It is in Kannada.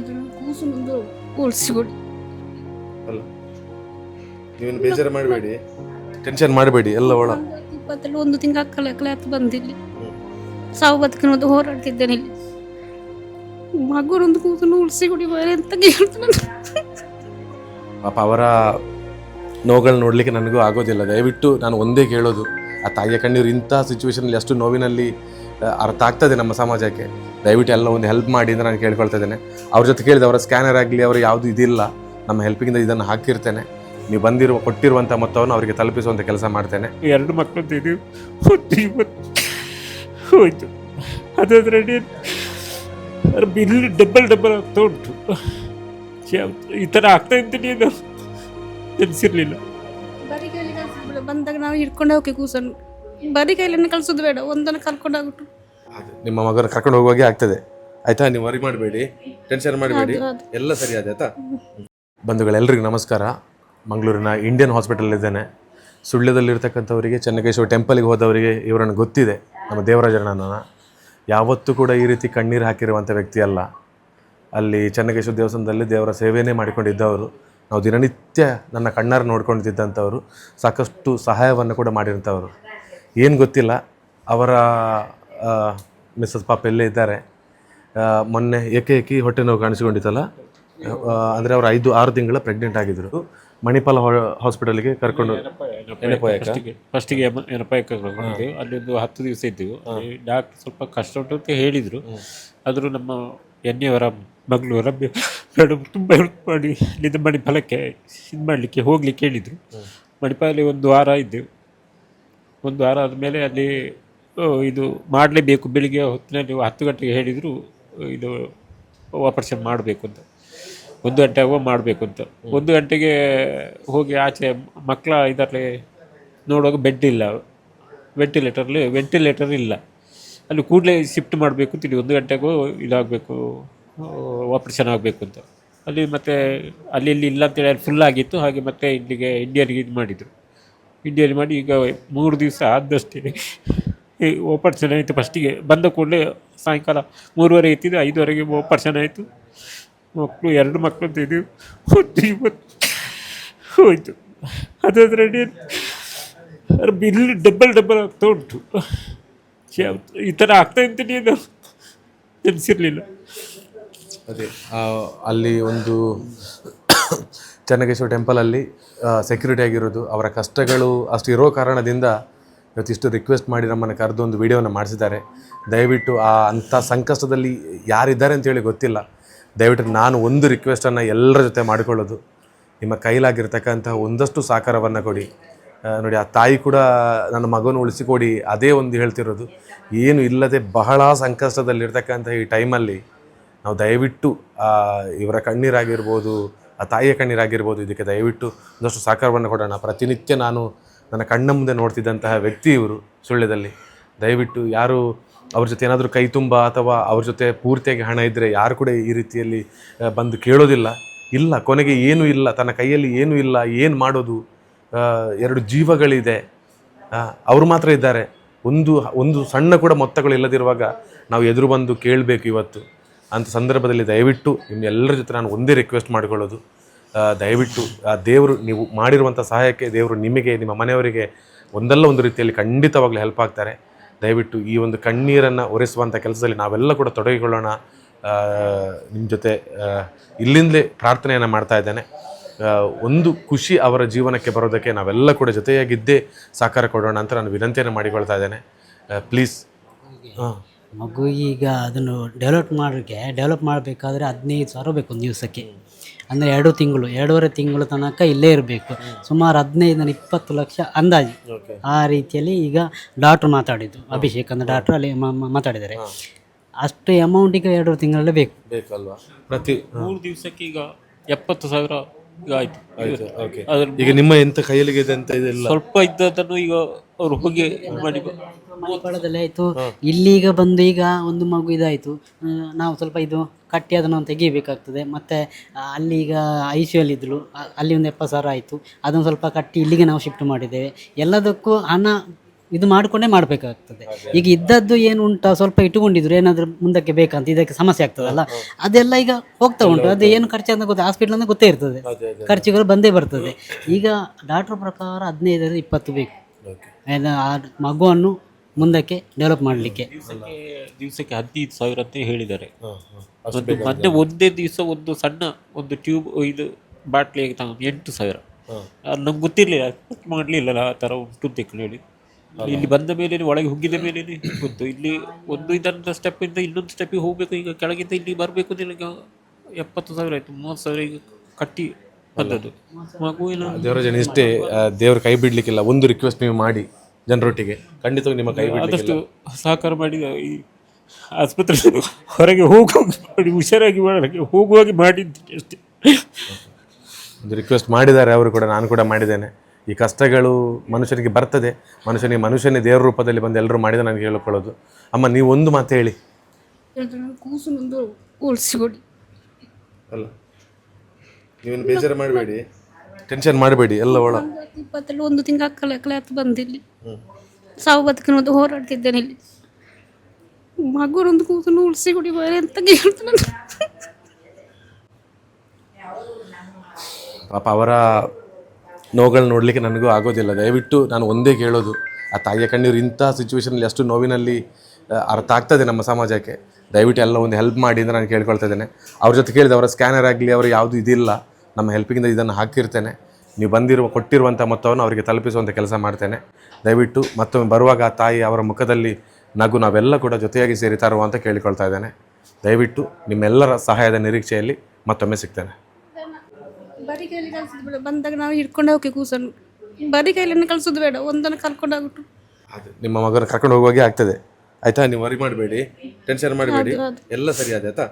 ಕೂಸು ಮುಂದೆ ಉಳಿಸಿಕೊಡಿ ಅಲ್ಲ. ನೀವೇನು ಬೇಜಾರು ಮಾಡಬೇಡಿ. ಟೆನ್ಷನ್ ಮಾಡಬೇಡಿ ಎಲ್ಲ ಒಳ. ಇಪ್ಪತ್ತೆರಡು ಒಂದು ತಿಂಗಳು ಕಲೆ ಹತ್ತು ಬಂದಿಲ್ಲಿ. ಸಾವು ಬದುಕಿನೊಂದು ಹೋರಾಡ್ತಿದ್ದೇನೆ ಇಲ್ಲಿ. ಮಗುನೊಂದು ಕೂಸನ್ನು ಉಳಿಸಿಕೊಡಿ ಬೇರೆ ಅಂತ ಕೇಳ್ತಾನೆ ಪಾಪ ಅವರ ನೋವುಗಳು ನೋಡಲಿಕ್ಕೆ ನನಗೂ ಆಗೋದಿಲ್ಲ. ದಯವಿಟ್ಟು ನಾನು ಒಂದೇ ಕೇಳೋದು. ಆ ತಾಯಿಯ ಕಣ್ಣೀರು ಇಂಥ ಸಿಚುವೇಶನಲ್ಲಿ ಅಷ್ಟು ನೋವಿನಲ್ಲಿ ಅರ್ಥ ಆಗ್ತದೆ ನಮ್ಮ ಸಮಾಜಕ್ಕೆ. ದಯವಿಟ್ಟು ಎಲ್ಲ ಒಂದು ಹೆಲ್ಪ್ ಮಾಡಿ ಅಂತ ನಾನು ಕೇಳ್ಕೊಳ್ತಾ ಇದ್ದೇನೆ. ಅವ್ರ ಜೊತೆ ಕೇಳಿದೆ ಅವರ ಸ್ಕ್ಯಾನರ್ ಆಗಲಿ ಅವರು ಯಾವುದು ಇದಿಲ್ಲ. ನಮ್ಮ ಹೆಲ್ಪಿಂದ ಇದನ್ನು ಹಾಕಿರ್ತೇನೆ. ನೀವು ಬಂದಿರುವ ಕೊಟ್ಟಿರುವಂಥ ಮೊತ್ತವನ್ನು ಅವರಿಗೆ ತಲುಪಿಸುವಂಥ ಕೆಲಸ ಮಾಡ್ತೇನೆ. ಎರಡು ಮಕ್ಕಳು ಹೋಯ್ತು. ಅದ್ರ ಬಿಲ್ ಡಬ್ಬಲ್ ಡಬಲ್ ಆಗ್ತಾ ಉಂಟು. ಈ ಥರ ಆಗ್ತಾ ಇದ್ದೀನಿ ನಾನು. ಬಂದಾಗ ನಾವು ಹಿಡ್ಕೊಂಡು ಹೋಗಿ ಕೂಸನ್ನು ಬರೀ ಕೈಲನ್ನು ಕಳ್ಸೋದು ಬೇಡ ಒಂದನ್ನು ಕಲ್ಕೊಂಡಾಗ್ಬಿಟ್ಟು ನಿಮ್ಮ ಮಗನ ಕರ್ಕೊಂಡು ಹೋಗುವಾಗೆ ಆಗ್ತದೆ. ಆಯ್ತಾ? ನೀವು ವರಿ ಮಾಡಬೇಡಿ ಟೆನ್ಷನ್ ಮಾಡಬೇಡಿ. ಎಲ್ಲ ಸರಿ ಆದ ಆಯ್ತಾ? ಬಂಧುಗಳೆಲ್ಲರಿಗೂ ನಮಸ್ಕಾರ. ಮಂಗಳೂರಿನ ಇಂಡಿಯನ್ ಹಾಸ್ಪಿಟಲ್ ಇದ್ದೇನೆ. ಸುಳ್ಯದಲ್ಲಿರ್ತಕ್ಕಂಥವರಿಗೆ ಚೆನ್ನಕೇಶ್ವರ ಟೆಂಪಲ್ಗೆ ಹೋದವರಿಗೆ ಇವರನ್ನು ಗೊತ್ತಿದೆ. ನಮ್ಮ ದೇವರಾಜಣ್ಣನ ಯಾವತ್ತೂ ಕೂಡ ಈ ರೀತಿ ಕಣ್ಣೀರು ಹಾಕಿರುವಂಥ ವ್ಯಕ್ತಿ ಅಲ್ಲ. ಅಲ್ಲಿ ಚೆನ್ನಕೇಶ್ವರ ದೇವಸ್ಥಾನದಲ್ಲಿ ದೇವರ ಸೇವೆಯೇ ಮಾಡಿಕೊಂಡಿದ್ದವರು. ನಾವು ದಿನನಿತ್ಯ ನನ್ನ ಕಣ್ಣಾರು ನೋಡ್ಕೊಂಡಿದ್ದಂಥವರು. ಸಾಕಷ್ಟು ಸಹಾಯವನ್ನು ಕೂಡ ಮಾಡಿರೋಂಥವ್ರು ಏನು ಗೊತ್ತಿಲ್ಲ. ಅವರ ಮಿಸ್ಸಸ್ ಪಾಪ ಎಲ್ಲೇ ಇದ್ದಾರೆ. ಮೊನ್ನೆ ಏಕೆ ಏಕಿ ಹೊಟ್ಟೆ ನೋವು ಕಾಣಿಸಿಕೊಂಡಿತ್ತಲ್ಲ? ಅಂದರೆ ಅವರು ಐದು ಆರು ತಿಂಗಳ ಪ್ರೆಗ್ನೆಂಟ್ ಆಗಿದ್ದರು ಮಣಿಪಾಲ ಹಾಸ್ಪಿಟಲ್ಗೆ ಕರ್ಕೊಂಡು? ಫಸ್ಟಿಗೆ ಎನಪಾಯಕ ಕರ್ಕೊಂಡಿದ್ದೆವು ಅಲ್ಲಿ ಒಂದು ಹತ್ತು ದಿವಸ ಇದ್ದೆವು ಡಾಕ್ಟರ್ ಸ್ವಲ್ಪ ಕಷ್ಟ ಉಂಟು ಅಂತ ಹೇಳಿದರು. ಆದರೂ ನಮ್ಮ ಎಣ್ಣೆಯವರ ಮಗಳು ರಮ್ಯ ಮೇಡಮ್ ತುಂಬ ಹೆಲ್ಪ್ ಮಾಡಿ ಅಲ್ಲಿಂದ ಮಣಿಪಾಲಕ್ಕೆ ಇದು ಮಾಡಲಿಕ್ಕೆ ಹೋಗ್ಲಿಕ್ಕೆ ಹೇಳಿದರು. ಮಣಿಪಾಲಲ್ಲಿ ಒಂದು ವಾರ ಇದ್ದೆವು. ಒಂದು ವಾರ ಆದಮೇಲೆ ಅಲ್ಲಿ ಇದು ಮಾಡಲೇಬೇಕು. ಬೆಳಿಗ್ಗೆ ಹೊತ್ತಿನಲ್ಲಿ ಹತ್ತು ಗಂಟೆಗೆ ಹೇಳಿದರು ಇದು ಆಪರೇಷನ್ ಮಾಡಬೇಕು ಅಂತ. ಒಂದು ಗಂಟೆ ಆಗುವ ಮಾಡಬೇಕು ಅಂತ. ಒಂದು ಗಂಟೆಗೆ ಹೋಗಿ ಆಚೆ ಮಕ್ಕಳ ಇದರಲ್ಲಿ ನೋಡುವಾಗ ಬೆಡ್ ಇಲ್ಲ. ವೆಂಟಿಲೇಟರ್ಲಿ ವೆಂಟಿಲೇಟರ್ ಇಲ್ಲ. ಅಲ್ಲಿ ಕೂಡಲೇ ಶಿಫ್ಟ್ ಮಾಡಬೇಕು ತಿಳಿ ಒಂದು ಗಂಟೆಗೂ ಇದಾಗಬೇಕು ಆಪ್ರೇಷನ್ ಆಗಬೇಕು ಅಂತ. ಅಲ್ಲಿ ಮತ್ತೆ ಅಲ್ಲಿ ಇಲ್ಲಿ ಇಲ್ಲ ಅಂತೇಳಿ ಅಲ್ಲಿ ಫುಲ್ ಆಗಿತ್ತು. ಹಾಗೆ ಮತ್ತೆ ಇಲ್ಲಿಗೆ ಇಂಡಿಯನ್ಗೆ ಇದು ಮಾಡಿದರು. ಇಂಡಿಯಲ್ಲಿ ಮಾಡಿ ಈಗ ಮೂರು ದಿವಸ ಆದಷ್ಟೇ. ಆಪರೇಷನ್ ಆಯಿತು ಫಸ್ಟಿಗೆ ಬಂದ ಕೂಡಲೇ ಸಾಯಂಕಾಲ ಮೂರುವರೆ ಇತ್ತಿದ್ದು ಐದುವರೆಗೆ ಆಪರೇಷನ್ ಆಯಿತು. ಮಕ್ಕಳು ಎರಡು ಮಕ್ಕಳು ಇದು ಒಂದು ಇವತ್ತು ಹೋಯಿತು. ಬಿಲ್ ಡಬಲ್ ಡಬ್ಬಲ್ ಆಗ್ತಾ ಉಂಟು. ಈ ಥರ ಆಗ್ತಾ ಇದ್ದೀನಿ ಅದು ನೆನೆಸಿರಲಿಲ್ಲ. ಅದೇ ಅಲ್ಲಿ ಒಂದು ಚೆನ್ನಕೇಶ್ವರ ಟೆಂಪಲಲ್ಲಿ ಸೆಕ್ಯೂರಿಟಿ ಆಗಿರೋದು. ಅವರ ಕಷ್ಟಗಳು ಅಷ್ಟು ಇರೋ ಕಾರಣದಿಂದ ಇವತ್ತಿಷ್ಟು ರಿಕ್ವೆಸ್ಟ್ ಮಾಡಿ ನಮ್ಮನ್ನು ಕರೆದು ಒಂದು ವಿಡಿಯೋನ ಮಾಡಿಸಿದ್ದಾರೆ. ದಯವಿಟ್ಟು ಆ ಅಂಥ ಸಂಕಷ್ಟದಲ್ಲಿ ಯಾರಿದ್ದಾರೆ ಅಂತೇಳಿ ಗೊತ್ತಿಲ್ಲ. ದಯವಿಟ್ಟು ನಾನು ಒಂದು ರಿಕ್ವೆಸ್ಟನ್ನು ಎಲ್ಲರ ಜೊತೆ ಮಾಡಿಕೊಳ್ಳೋದು. ನಿಮ್ಮ ಕೈಲಾಗಿರ್ತಕ್ಕಂಥ ಒಂದಷ್ಟು ಸಹಕಾರವನ್ನು ಕೊಡಿ. ನೋಡಿ, ಆ ತಾಯಿ ಕೂಡ ನನ್ನ ಮಗನ ಉಳಿಸಿಕೊಡಿ. ಅದೇ ಒಂದು ಹೇಳ್ತಿರೋದು. ಏನು ಇಲ್ಲದೆ ಬಹಳ ಸಂಕಷ್ಟದಲ್ಲಿರ್ತಕ್ಕಂಥ ಈ ಟೈಮಲ್ಲಿ ನಾವು ದಯವಿಟ್ಟು ಇವರ ಕಣ್ಣೀರಾಗಿರ್ಬೋದು ಆ ತಾಯಿಯ ಕಣ್ಣೀರಾಗಿರ್ಬೋದು. ಇದಕ್ಕೆ ದಯವಿಟ್ಟು ಒಂದಷ್ಟು ಸಹಕಾರವನ್ನು ಕೊಡೋಣ. ಪ್ರತಿನಿತ್ಯ ನಾನು ನನ್ನ ಕಣ್ಣ ಮುಂದೆ ನೋಡ್ತಿದ್ದಂತಹ ವ್ಯಕ್ತಿ ಇವರು ಸುಳ್ಳ್ಯದಲ್ಲಿ ದಯವಿಟ್ಟು ಯಾರು ಅವ್ರ ಜೊತೆ ಏನಾದರೂ ಕೈ ತುಂಬ ಅಥವಾ ಅವ್ರ ಜೊತೆ ಪೂರ್ತಿಯಾಗಿ ಹಣ ಇದ್ದರೆ ಯಾರು ಕೂಡ ಈ ರೀತಿಯಲ್ಲಿ ಬಂದು ಕೇಳೋದಿಲ್ಲ. ಇಲ್ಲ, ಕೊನೆಗೆ ಏನೂ ಇಲ್ಲ, ತನ್ನ ಕೈಯಲ್ಲಿ ಏನೂ ಇಲ್ಲ, ಏನು ಮಾಡೋದು ಎರಡು ಜೀವಗಳಿದೆ. ಅವರು ಮಾತ್ರ ಇದ್ದಾರೆ. ಒಂದು ಒಂದು ಸಣ್ಣ ಕೂಡ ಮೊತ್ತಗಳು ಇಲ್ಲದಿರುವಾಗ ನಾವು ಎದುರು ಬಂದು ಕೇಳಬೇಕು ಇವತ್ತು. ಅಂಥ ಸಂದರ್ಭದಲ್ಲಿ ದಯವಿಟ್ಟು ನಿಮ್ಮ ಎಲ್ಲರ ಜೊತೆ ನಾನು ಒಂದೇ ರಿಕ್ವೆಸ್ಟ್ ಮಾಡಿಕೊಳ್ಳೋದು. ದಯವಿಟ್ಟು ಆ ದೇವರು ನೀವು ಮಾಡಿರುವಂಥ ಸಹಾಯಕ್ಕೆ ದೇವರು ನಿಮಗೆ, ನಿಮ್ಮ ಮನೆಯವರಿಗೆ ಒಂದಲ್ಲ ಒಂದು ರೀತಿಯಲ್ಲಿ ಖಂಡಿತವಾಗಲೂ ಹೆಲ್ಪ್ ಆಗ್ತಾರೆ. ದಯವಿಟ್ಟು ಈ ಒಂದು ಕಣ್ಣೀರನ್ನು ಒರೆಸುವಂಥ ಕೆಲಸದಲ್ಲಿ ನಾವೆಲ್ಲ ಕೂಡ ತೊಡಗಿಕೊಳ್ಳೋಣ. ನಿಮ್ಮ ಜೊತೆ ಇಲ್ಲಿಂದಲೇ ಪ್ರಾರ್ಥನೆಯನ್ನು ಮಾಡ್ತಾ ಇದ್ದೇನೆ. ಒಂದು ಖುಷಿ ಅವರ ಜೀವನಕ್ಕೆ ಬರೋದಕ್ಕೆ ನಾವೆಲ್ಲ ಕೂಡ ಜೊತೆಯಾಗಿದ್ದೇ ಸಹಕಾರ ಕೊಡೋಣ ಅಂತ ನಾನು ವಿನಂತಿಯನ್ನು ಮಾಡಿಕೊಳ್ತಾ ಇದ್ದೇನೆ. ಪ್ಲೀಸ್ ಹಾಂ ಮಗು ಈಗ ಅದನ್ನು ಡೆವಲಪ್ ಮಾಡೋಕ್ಕೆ ಡೆವಲಪ್ ಮಾಡಬೇಕಾದ್ರೆ ಹದಿನೈದು ಸಾವಿರ ಬೇಕು ಒಂದು ದಿವಸಕ್ಕೆ. ಅಂದರೆ ಎರಡು ತಿಂಗಳು ಎರಡೂವರೆ ತಿಂಗಳು ತನಕ ಇಲ್ಲೇ ಇರಬೇಕು. ಸುಮಾರು ಹದಿನೈದರಿಂದ ಇಪ್ಪತ್ತು ಲಕ್ಷ ಅಂದಾಜು. ಆ ರೀತಿಯಲ್ಲಿ ಈಗ ಡಾಕ್ಟ್ರು ಮಾತಾಡಿದ್ದು ಅಭಿಷೇಕ್ ಅಂದರೆ ಡಾಕ್ಟ್ರು ಅಲ್ಲಿ ಮಾತಾಡಿದ್ದಾರೆ. ಅಷ್ಟು ಅಮೌಂಟಿಗೆ ಎರಡು ತಿಂಗಳಲ್ಲೇ ಬೇಕು. ಬೇಕಲ್ವಾ? ಪ್ರತಿ ಮೂರು ದಿವಸಕ್ಕೆ ಈಗ ಎಪ್ಪತ್ತು ಸಾವಿರ ಈಗ ಆಯ್ತು. ಓಕೆ ಅದ್ರ ಈಗ ನಿಮ್ಮ ಎಂತ ಕೈಯಲ್ಲಿ ಅಂತ ಇದೆಲ್ಲ? ಸ್ವಲ್ಪ ಇದ್ದದನ್ನು ಈಗ ಅವರು ಹೋಗಿ ಇದ್ ಮಾಡಿ ಮಣಿಪಾಲದಲ್ಲಿ ಆಯಿತು. ಇಲ್ಲಿಗ ಬಂದು ಈಗ ಒಂದು ಮಗು ಇದಾಯಿತು. ನಾವು ಸ್ವಲ್ಪ ಇದು ಕಟ್ಟಿ ಅದನ್ನು ತೆಗಿಬೇಕಾಗ್ತದೆ. ಮತ್ತೆ ಅಲ್ಲಿ ಈಗ ಐ ಸಿ ಅಲ್ಲಿ ಇದ್ಲು ಅಲ್ಲಿ ಒಂದು ಎಪ್ಪತ್ತು ಸಾವಿರ ಆಯಿತು. ಅದನ್ನು ಸ್ವಲ್ಪ ಕಟ್ಟಿ ಇಲ್ಲಿಗೆ ನಾವು ಶಿಫ್ಟ್ ಮಾಡಿದ್ದೇವೆ. ಎಲ್ಲದಕ್ಕೂ ಹಣ ಇದು ಮಾಡಿಕೊಂಡೇ ಮಾಡಬೇಕಾಗ್ತದೆ. ಈಗ ಇದ್ದದ್ದು ಏನು ಉಂಟು ಸ್ವಲ್ಪ ಇಟ್ಟುಕೊಂಡಿದ್ರು ಏನಾದರೂ ಮುಂದಕ್ಕೆ ಬೇಕಂತ ಇದಕ್ಕೆ ಸಮಸ್ಯೆ ಆಗ್ತದಲ್ಲ? ಅದೆಲ್ಲ ಈಗ ಹೋಗ್ತಾ ಉಂಟು. ಅದು ಏನು ಖರ್ಚು ಅಂತ ಗೊತ್ತಾ ಹಾಸ್ಪಿಟಲ್ ಅಂತ ಗೊತ್ತೇ ಇರ್ತದೆ. ಖರ್ಚುಗಳು ಬಂದೇ ಬರ್ತದೆ. ಈಗ ಡಾಕ್ಟರ್ ಪ್ರಕಾರ ಹದಿನೈದರಿಂದ ಇಪ್ಪತ್ತು ಬೇಕು. ಏನು ಆ ಮಗುವನ್ನು ಮುಂದಕ್ಕೆ ಡೆವಲಪ್ ಮಾಡಲಿಕ್ಕೆ. ದಿವಸಕ್ಕೆ ದಿವಸಕ್ಕೆ ಹದಿನೈದು ಸಾವಿರ ಅಂತ ಹೇಳಿದ್ದಾರೆ. ಒಂದು ಮೊನ್ನೆ ಒಂದೇ ದಿವಸ ಒಂದು ಸಣ್ಣ ಒಂದು ಟ್ಯೂಬ್ ಇದು ಬಾಟ್ಲಿಗೆ ತಗೊಂಡು ಎಂಟು ಸಾವಿರ. ಅದು ನಮ್ಗೆ ಗೊತ್ತಿರಲಿಲ್ಲ ಮಾಡಲಿಲ್ಲ ಆ ಥರ ಉಂಟು ಅಂತ ಹೇಳಿ. ಇಲ್ಲಿ ಬಂದ ಮೇಲೆ ಒಳಗೆ ಹುಗ್ಗಿದ ಮೇಲೆ ಗೊತ್ತು ಇಲ್ಲಿ ಒಂದು ಇದನ್ನ ಸ್ಟೆಪ್ಪಿಂದ ಇನ್ನೊಂದು ಸ್ಟೆಪ್ಪಿಗೆ ಹೋಗಬೇಕು. ಈಗ ಕೆಳಗಿಂದ ಇಲ್ಲಿ ಬರಬೇಕು ನಿಮಗೆ ಎಪ್ಪತ್ತು ಸಾವಿರ ಆಯಿತು ಮೂವತ್ತು ಸಾವಿರ ಈಗ ಕಟ್ಟಿ ಬಂದದ್ದು. ಮಗುವಿನ ಜನ ಇಷ್ಟೇ ಆ, ದೇವ್ರ ಕೈ ಬಿಡ್ಲಿಕ್ಕಿಲ್ಲ. ಒಂದು ರಿಕ್ವೆಸ್ಟ್ ನೀವು ಮಾಡಿ ಜನರೊಟ್ಟಿಗೆ. ಖಂಡಿತವಾಗಿ ನಿಮ್ಮ ಕೈ ಆದಷ್ಟು ಸಹಕಾರ ಮಾಡಿ ಈ ಆಸ್ಪತ್ರೆ ಹೊರಗೆ ಹೋಗುವಾಗ ಮಾಡಿ ಹುಷಾರಾಗಿ ಮಾಡಕ್ಕೆ ಹೋಗುವಾಗೆ ಮಾಡಿದ್ದೀನಿ ಅಷ್ಟೇ. ಒಂದು ರಿಕ್ವೆಸ್ಟ್ ಮಾಡಿದ್ದಾರೆ ಅವರು ಕೂಡ ನಾನು ಕೂಡ ಮಾಡಿದ್ದೇನೆ. ಈ ಕಷ್ಟಗಳು ಮನುಷ್ಯನಿಗೆ ಬರ್ತದೆ. ಮನುಷ್ಯನಿಗೆ ಮನುಷ್ಯನೇ ದೇವರ ರೂಪದಲ್ಲಿ ಬಂದು ಎಲ್ಲರೂ ಮಾಡಿದ ನನಗೆ ಹೇಳ್ಕೊಳ್ಳೋದು. ಅಮ್ಮ ನೀವು ಒಂದು ಮಾತು ಹೇಳಿ. ಕೂಸು ಉಳಿಸಿಕೊಡಿ ಅಲ್ಲ ನೀವೇನು ಬೇಜಾರು ಮಾಡಬೇಡಿ. ಟೆನ್ಷನ್ ಮಾಡಬೇಡಿ ಎಲ್ಲ ಒಳ. ಇಪ್ಪತ್ತೆರಡು ಒಂದು ತಿಂಗಳು ಕಲೆ ಬಂದಿಲ್ಲ ಹತ್ತು ಬಂದಿಲ್ಲಿ. ಸಾವು ಬದುಕಿನೊಂದು ಹೋರಾಡ್ತಿದ್ದೇನೆ ಇಲ್ಲಿ. ಕೂತು ಕೂಸನ್ನು ಉಳಿಸಿಕೊಡಿ ಬೇರೆ ಅಂತ ಹೇಳ್ತಾನೆ ಪಾಪ ಅವರ ನೋವುಗಳು ನೋಡಲಿಕ್ಕೆ ನನಗೂ ಆಗೋದಿಲ್ಲ. ದಯವಿಟ್ಟು ನಾನು ಒಂದೇ ಕೇಳೋದು, ಆ ತಾಯಿಯ ಕಣ್ಣೀರು ಇಂಥ ಸಿಚುವೇಶನಲ್ಲಿ ಅಷ್ಟು ನೋವಿನಲ್ಲಿ ಅರ್ಥ ಆಗ್ತದೆ ನಮ್ಮ ಸಮಾಜಕ್ಕೆ. ದಯವಿಟ್ಟು ಎಲ್ಲ ಒಂದು ಹೆಲ್ಪ್ ಮಾಡಿ ಅಂತ ನಾನು ಕೇಳ್ಕೊಳ್ತಾ ಇದ್ದೇನೆ. ಅವ್ರ ಜೊತೆ ಕೇಳಿದೆ ಅವರ ಸ್ಕ್ಯಾನರ್ ಆಗಲಿ, ಅವರು ಯಾವುದು ಇದಿಲ್ಲ. ನಮ್ಮ ಹೆಲ್ಪಿಂದ ಇದನ್ನು ಹಾಕಿರ್ತೇನೆ ನೀವು ಬಂದಿರುವ, ಕೊಟ್ಟಿರುವಂಥ ಮೊತ್ತವನ್ನು ಅವರಿಗೆ ತಲುಪಿಸುವಂಥ ಕೆಲಸ ಮಾಡ್ತೇನೆ. ದಯವಿಟ್ಟು ಮತ್ತೊಮ್ಮೆ ಬರುವಾಗ ಆ ತಾಯಿ ಅವರ ಮುಖದಲ್ಲಿ ನಗು ನಾವೆಲ್ಲ ಕೂಡ ಜೊತೆಯಾಗಿ ಸೇರಿ ತರುವ ಅಂತ ಕೇಳಿಕೊಳ್ತಾ ಇದ್ದೇನೆ. ದಯವಿಟ್ಟು ನಿಮ್ಮೆಲ್ಲರ ಸಹಾಯದ ನಿರೀಕ್ಷೆಯಲ್ಲಿ ಮತ್ತೊಮ್ಮೆ ಸಿಗ್ತೇನೆ. ಬರೀ ಕೈಲಿ ಕಳ್ಸೋದು ಬೇಡ. ಬಂದಾಗ ನಾವು ಹಿಡ್ಕೊಂಡು ಹೋಗಿ ಕೂಸನ್ನು ಬರೀ ಕೈಲನ್ನು ಕಳ್ಸೋದು ಬೇಡ. ಒಂದನ್ನು ಕರ್ಕೊಂಡು ಹೋಗ್ಬಿಟ್ಟು ನಿಮ್ಮ ಮಗನ ಕರ್ಕೊಂಡು ಹೋಗುವಾಗೆ ಆಗ್ತದೆ. ಆಯ್ತಾ? ನೀವು ವರಿ ಮಾಡಬೇಡಿ. ಟೆನ್ಷನ್ ಮಾಡಬೇಡಿ. ಎಲ್ಲ ಸರಿ ಆಯ್ತಾ?